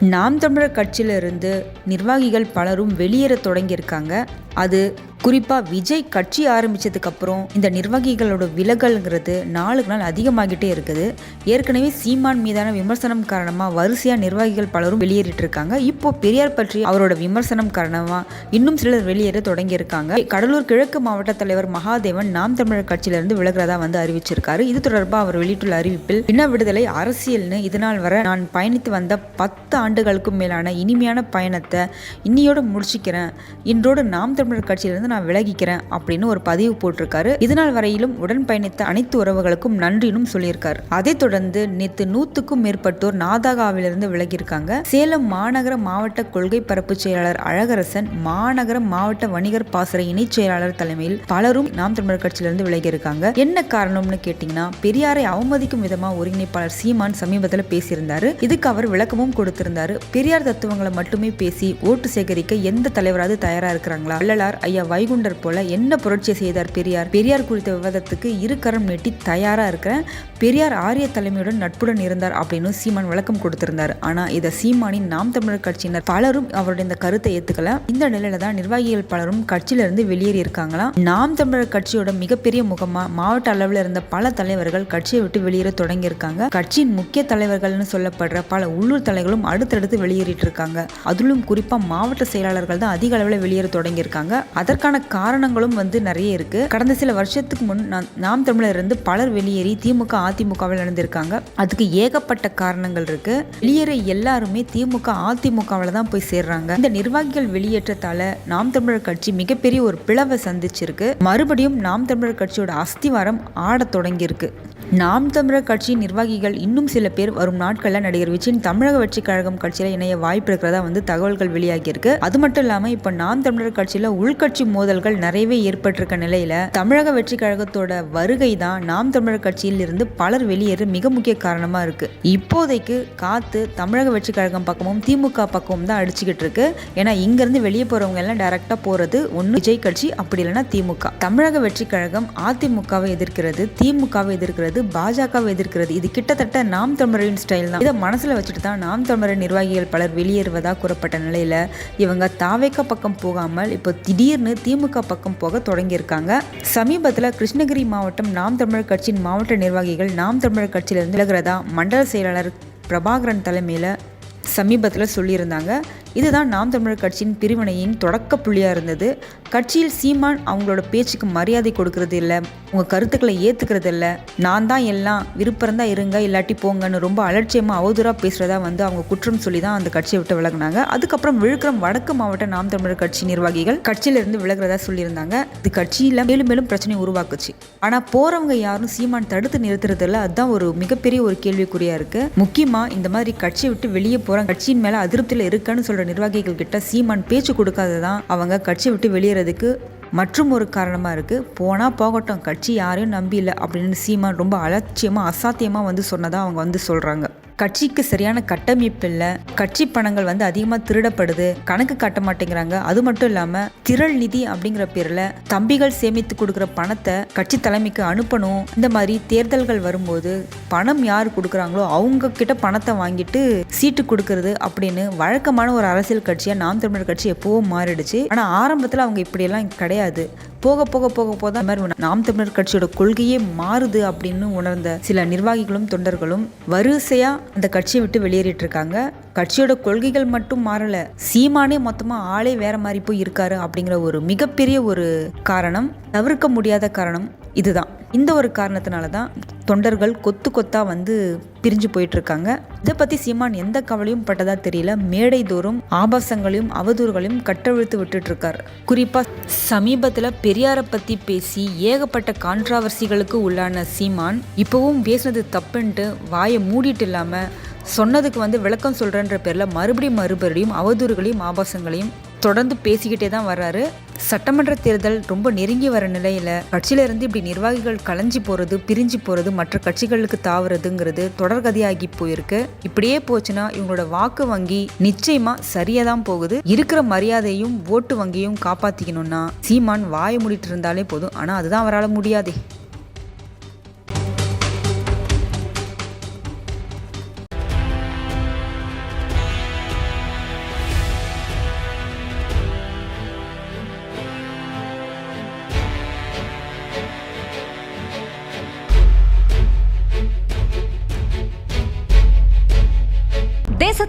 நாம் தமிழர் கட்சியிலிருந்து நிர்வாகிகள் பலரும் வெளியேற தொடங்கியிருக்காங்க. அது குறிப்பாக விஜய் கட்சி ஆரம்பித்ததுக்கப்புறம் இந்த நிர்வாகிகளோட விலகல்ங்கிறது நாளுக்கு நாள் அதிகமாகிட்டே இருக்குது. ஏற்கனவே சீமான் மீதான விமர்சனம் காரணமாக வரிசையாக நிர்வாகிகள் பலரும் வெளியேறிட்டு இருக்காங்க. இப்போ பெரியார் பற்றி அவரோட விமர்சனம் காரணமாக இன்னும் சிலர் வெளியேற தொடங்கியிருக்காங்க. கடலூர் கிழக்கு மாவட்ட தலைவர் மகாதேவன் நாம் தமிழர் கட்சியிலிருந்து விலகிறதா வந்து அறிவிச்சிருக்காரு. இது தொடர்பாக அவர் வெளியிட்டுள்ள அறிவிப்பில் இன விடுதலை அரசியல்னு இதனால் வர நான் பயணித்து வந்த பத்து ஆண்டுகளுக்கும் மேலான இனிமையான பயணத்தை இன்னியோடு முடிச்சுக்கிறேன். இன்றோடு நாம் தமிழர் கட்சியிலிருந்து நான் விலகிக்கிறேன் அப்படின்னு ஒரு பதிவு போட்டிருக்காரு. இதனால் வரையிலும் உடன் பயணித்த அனைத்து உறவுகளுக்கும் நன்றினும் சொல்லியிருக்காரு. அதைத் தொடர்ந்து நேற்று நூத்துக்கும் மேற்பட்டோர் நாதாகாவிலிருந்து விலகியிருக்காங்க. சேலம் மாநகர மாவட்ட கொள்கை பரப்பு செயலாளர் அழகரசன் மாநகர மாவட்ட வணிகர் பாசறை இணைச் செயலாளர் தலைமையில் பலரும் நாம் தமிழர் கட்சியிலிருந்து விலகியிருக்காங்க. என்ன காரணம்னு கேட்டீங்கன்னா பெரியாரை அவமதிக்கும் விதமா ஒருங்கிணைப்பாளர் சீமான் சமீபத்தில் பேசியிருந்தாரு. இதுக்கு அவர் விளக்கமும் கொடுத்திருந்தாரு. பெரியார் தத்துவங்களை மட்டுமே பேசி ஓட்டு சேகரிக்க எந்த தலைவராவது தயாரா இருக்கிறாங்களா? வள்ளலார் ஐயா வைகுண்டர் போல என்ன புரட்சி செய்தார் பெரியார்? பெரியார் குறித்த விவாதத்துக்கு இரு கரம் நீட்டி தயாரா இருக்கிற பெரியார் ஆரிய தலைமையுடன் நட்புடன் இருந்தார் அப்படின்னு சீமான் விளக்கம் கொடுத்திருந்தார். ஆனா இதை சீமானின் நாம் தமிழர் கட்சியினர் பலரும் அவருடைய இந்த கருத்தை ஏத்துக்கல. இந்த நிலையில தான் நிர்வாகிகள் பலரும் கட்சியிலிருந்து வெளியேறி இருக்காங்களாம் நாம் தமிழர் கட்சியோட மிகப்பெரிய முகமா மாவட்ட அளவில் இருந்த பல தலைவர்கள் கட்சியை விட்டு வெளியேற தொடங்கியிருக்காங்க. கட்சியின் முக்கிய தலைவர்கள்னு சொல்லப்படுற பல உள்ளூர் தலைவர்களும் அடுத்தடுத்து வெளியேறிட்டு இருக்காங்க. அதிலும் குறிப்பா மாவட்ட செயலாளர்கள் தான் அதிக அளவில் வெளியேற தொடங்கியிருக்காங்க. அதற்கான காரணங்களும் வந்து நிறைய இருக்கு. கடந்த சில வருஷத்துக்கு முன் நாம் தமிழர் இருந்து பலர் வெளியேறி திமுக அதிமுகவில் நடந்திருக்காங்க அதுக்கு ஏகப்பட்ட காரணங்கள் இருக்கு. வெளியேற எல்லாருமே திமுக அதிமுகவில் தான் போய் சேர்றாங்க. இந்த நிர்வாகிகள் வெளியேற்றத்தால நாம் தமிழர் கட்சி மிகப்பெரிய ஒரு பிளவை சந்திச்சிருக்கு. மறுபடியும் நாம் தமிழர் கட்சியோட அஸ்திவாரம் ஆடத் தொடங்கியிருக்கு. நாம் தமிழர் கட்சி நிர்வாகிகள் இன்னும் சில பேர் வரும் நாட்களில் நடிகர் விஜயின் தமிழக வெற்றி கழகம் கட்சியில் இணைய வாய்ப்பு இருக்கிறதா வந்து தகவல்கள் வெளியாகியிருக்கு. அது மட்டும் இல்லாமல் இப்போ நாம் தமிழர் கட்சியில் உள்கட்சி மோதல்கள் நிறையவே ஏற்பட்டிருக்க நிலையில தமிழக வெற்றி கழகத்தோட வருகை தான் நாம் தமிழர் கட்சியில் இருந்து பலர் வெளியேற மிக முக்கிய காரணமாக இருக்கு. இப்போதைக்கு காத்து தமிழக வெற்றி கழகம் பக்கமும் திமுக பக்கமும் தான் அடிச்சுக்கிட்டு இருக்கு. ஏன்னா இங்கிருந்து வெளியே போறவங்க எல்லாம் டைரக்டா போறது ஒன்று விஜய் கட்சி அப்படி இல்லைன்னா திமுக. தமிழக வெற்றி கழகம் அதிமுகவை எதிர்க்கிறது திமுகவை எதிர்க்கிறது பாஜகவை எதிர்க்கிறது. இது கிட்டத்தட்ட நாம் தமிழரின் ஸ்டைல் தான். இதை மனசில் வச்சுட்டு தான் நாம் தமிழர் நிர்வாகிகள் பலர் வெளியேறுவதாக கூறப்பட்ட நிலையில் இவங்க தாவேக்க பக்கம் போகாமல் இப்போ திடீர்னு திமுக பக்கம் போக தொடங்கியிருக்காங்க. சமீபத்தில் கிருஷ்ணகிரி மாவட்டம் நாம் தமிழர் கட்சியின் மாவட்ட நிர்வாகிகள் நாம் தமிழர் கட்சியிலிருந்து விலகிறதா மண்டல செயலாளர் பிரபாகரன் தலைமையில் சமீபத்தில் சொல்லியிருந்தாங்க. இதுதான் நாம் தமிழர் கட்சியின் பிரிவினையின் தொடக்க புள்ளியாக இருந்தது. கட்சியில் சீமான் அவங்களோட பேச்சுக்கு மரியாதை கொடுக்கறது இல்லை உங்கள் கருத்துக்களை ஏற்றுக்கிறது இல்லை. நான் தான் எல்லாம் விருப்பம் தான் இருங்க இல்லாட்டி போங்கன்னு ரொம்ப அலட்சியமாக அவதூறாக பேசுகிறதா வந்து அவங்க குற்றம் சொல்லி தான் அந்த கட்சியை விட்டு விலகுனாங்க. அதுக்கப்புறம் விழுப்புரம் வடக்கு மாவட்ட நாம் தமிழர் கட்சி நிர்வாகிகள் கட்சியிலிருந்து விலகிறதா சொல்லியிருந்தாங்க. இது கட்சியில் மேலும் மேலும் பிரச்சனை உருவாக்குச்சு. ஆனால் போகிறவங்க யாரும் சீமான் தடுத்து நிறுத்துறதில்ல அதுதான் ஒரு மிகப்பெரிய ஒரு கேள்விக்குறியா இருக்கு. முக்கியமாக இந்த மாதிரி கட்சியை விட்டு வெளியே போகிற கட்சியின் மேலே அதிருப்தியில் இருக்கன்னு இருக்குன்னு கட்சியோட நிர்வாகிகள் கிட்ட சீமான் பேச்சு கொடுக்காததான் அவங்க கட்சி விட்டு வெளியேறதுக்கு மற்றும் ஒரு காரணமாக இருக்குது போனால் போகட்டும் கட்சி யாரையும் நம்பியில்லை அப்படின்னு சீமான் ரொம்ப அலட்சியமாக அசாத்தியமாக வந்து சொன்னதாக அவங்க வந்து சொல்கிறாங்க கட்சிக்கு சரியான கட்டமைப்பு இல்லை. கட்சி பணங்கள் வந்து அதிகமாக திருடப்படுது. கணக்கு காட்ட மாட்டேங்கிறாங்க. அது மட்டும் இல்லாமல் திரள் நிதி அப்படிங்கிற பேரில் தம்பிகள் சேமித்து கொடுக்குற பணத்தை கட்சி தலைமைக்கு அனுப்பணும். இந்த மாதிரி தேர்தல்கள் வரும்போது பணம் யார் கொடுக்குறாங்களோ அவங்க கிட்ட பணத்தை வாங்கிட்டு சீட்டு கொடுக்கறது அப்படின்னு வழக்கமான ஒரு அரசியல் கட்சியாக நாம் தமிழர் கட்சி எப்போவும் மாறிடுச்சு. ஆனால் ஆரம்பத்தில் அவங்க இப்படியெல்லாம் கிடையாது. போக போக போக போக தான் மாதிரி நாம் தமிழர் கட்சியோட கொள்கையே மாறுது அப்படின்னு உணர்ந்த சில நிர்வாகிகளும் தொண்டர்களும் வரிசையா அந்த கட்சியை விட்டு வெளியேறிட்டு இருக்காங்க. கட்சியோட கொள்கைகள் மட்டும் மாறல. சீமானே மொத்தமா ஆளே வேற மாதிரி போய் இருக்காரு அப்படிங்கிற ஒரு மிகப்பெரிய ஒரு காரணம். தவிர்க்க முடியாத காரணம் இதுதான். இந்த ஒரு காரணத்தினால தான் தொண்டர்கள் கொத்து கொத்தாக வந்து பிரிஞ்சு போயிட்டுருக்காங்க. இதை பற்றி சீமான் எந்த கவலையும் பட்டதா தெரியல. மேடை தோறும் ஆபாசங்களையும் அவதூறுகளையும் கட்டவிழ்த்து விட்டுட்டு குறிப்பாக சமீபத்தில் பெரியாரை பற்றி பேசி ஏகப்பட்ட கான்ட்ராவர்சிகளுக்கு உள்ளான சீமான் இப்போவும் பேசுனது தப்புன்ட்டு வாயை மூடிட்டு இல்லாமல் சொன்னதுக்கு வந்து விளக்கம் சொல்கிறன்ற பேரில் மறுபடியும் மறுபடியும் அவதூறுகளையும் ஆபாசங்களையும் தொடர்ந்து பேசிக்கிட்டே தான் வர்றாரு. சட்டமன்ற தேர்தல் ரொம்ப நெருங்கி வர நிலையில கட்சியில இருந்து இப்படி நிர்வாகிகள் கலைஞ்சி போறது பிரிஞ்சு போறது மற்ற கட்சிகளுக்கு தாவுறதுங்கிறது தொடர்கதையாகி போயிருக்கு. இப்படியே போச்சுன்னா இவங்களோட வாக்கு வங்கி நிச்சயமா சரியாக தான் போகுது. இருக்கிற மரியாதையும் ஓட்டு வங்கியும் காப்பாத்திக்கணும்னா சீமான் வாய மூடிட்டு இருந்தாலே போதும். ஆனா அதுதான் அவரால் முடியாதே.